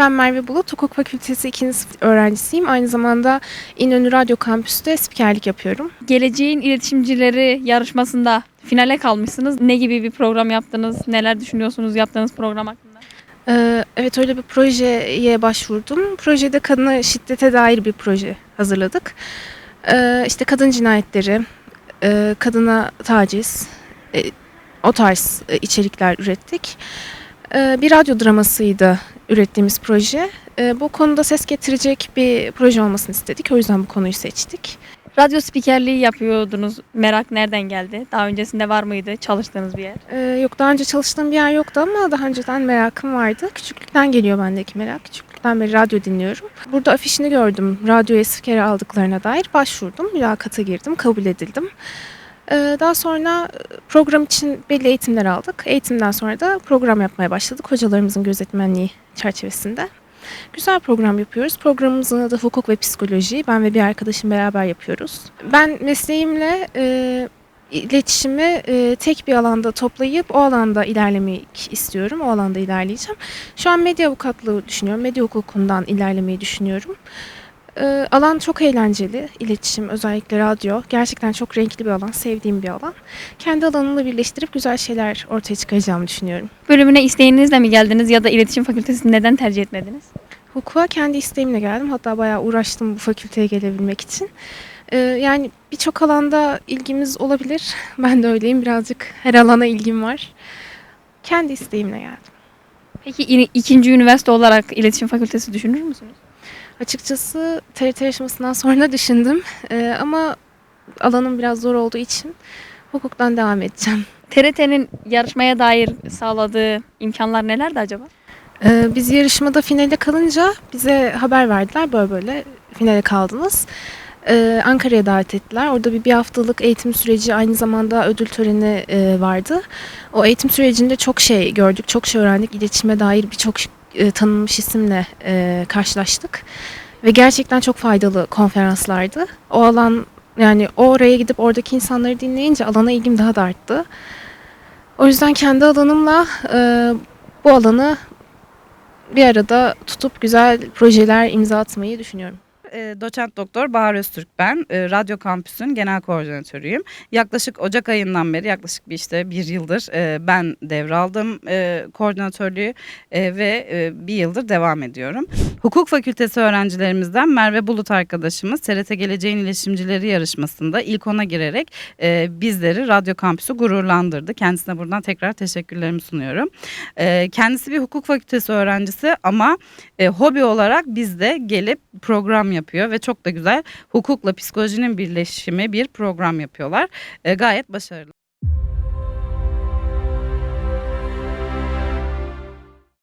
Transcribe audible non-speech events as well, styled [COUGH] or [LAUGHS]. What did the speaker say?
Ben Merve Bulut, Hukuk Fakültesi 2. sınıf öğrencisiyim. Aynı zamanda İnönü Radyo Kampüs'te spikerlik yapıyorum. Geleceğin iletişimcileri yarışmasında finale kalmışsınız. Ne gibi bir program yaptınız? Neler düşünüyorsunuz yaptığınız program hakkında? Ee, evet öyle bir projeye başvurdum. Projede kadına şiddete dair bir proje hazırladık. Ee, işte kadın cinayetleri, e, kadına taciz, e, o tarz e, içerikler ürettik. Ee, bir radyo dramasıydı ürettiğimiz proje. Ee, bu konuda ses getirecek bir proje olmasını istedik. O yüzden bu konuyu seçtik. Radyo spikerliği yapıyordunuz. Merak nereden geldi? Daha öncesinde var mıydı çalıştığınız bir yer? Ee, yok daha önce çalıştığım bir yer yoktu ama daha önceden merakım vardı. Küçüklükten geliyor bendeki merak. Küçüklükten beri radyo dinliyorum. Burada afişini gördüm. Radyoya spikeri aldıklarına dair başvurdum. Mülakata girdim. Kabul edildim. Ee, daha sonra program için belli eğitimler aldık. Eğitimden sonra da program yapmaya başladık. Hocalarımızın gözetmenliği çerçevesinde. Güzel program yapıyoruz. Programımızın adı hukuk ve psikoloji. Ben ve bir arkadaşım beraber yapıyoruz. Ben mesleğimle e, iletişimi e, tek bir alanda toplayıp o alanda ilerlemek istiyorum. O alanda ilerleyeceğim. Şu an medya avukatlığı düşünüyorum. Medya hukukundan ilerlemeyi düşünüyorum. E, alan çok eğlenceli. İletişim, özellikle radyo. Gerçekten çok renkli bir alan, sevdiğim bir alan. Kendi alanımla birleştirip güzel şeyler ortaya çıkaracağımı düşünüyorum. Bölümüne isteğinizle mi geldiniz ya da iletişim fakültesini neden tercih etmediniz? Hukuka kendi isteğimle geldim. Hatta bayağı uğraştım bu fakülteye gelebilmek için. Ee, yani birçok alanda ilgimiz olabilir. [LAUGHS] Ben de öyleyim. Birazcık her alana ilgim var. Kendi isteğimle geldim. Peki ikinci üniversite olarak iletişim fakültesi düşünür müsünüz? Açıkçası TRT yarışmasından sonra düşündüm. Ee, ama alanım biraz zor olduğu için hukuktan devam edeceğim. TRT'nin yarışmaya dair sağladığı imkanlar nelerdi acaba? Ee, biz yarışmada finale kalınca bize haber verdiler. Böyle böyle finale kaldınız. Ee, Ankara'ya davet ettiler. Orada bir, bir haftalık eğitim süreci aynı zamanda ödül töreni e, vardı. O eğitim sürecinde çok şey gördük, çok şey öğrendik. İletişime dair birçok e, tanınmış isimle e, karşılaştık. Ve gerçekten çok faydalı konferanslardı. O alan yani oraya gidip oradaki insanları dinleyince alana ilgim daha da arttı. O yüzden kendi alanımla e, bu alanı bir arada tutup güzel projeler imza atmayı düşünüyorum. E, Doçent Doktor Bahar Öztürk ben. E, Radyo Kampüs'ün genel koordinatörüyüm. Yaklaşık Ocak ayından beri yaklaşık bir işte bir yıldır e, ben devraldım koordinatörlüğü ve bir yıldır devam ediyorum. Hukuk Fakültesi öğrencilerimizden Merve Bulut arkadaşımız TRT Geleceğin İletişimcileri yarışmasında ilk ona girerek bizleri Radyo Kampüsü gururlandırdı. Kendisine buradan tekrar teşekkürlerimi sunuyorum. Kendisi bir hukuk fakültesi öğrencisi ama hobi olarak bizde gelip program yapıyor ve çok da güzel hukukla psikolojinin birleşimi bir program yapıyorlar. E, gayet başarılı.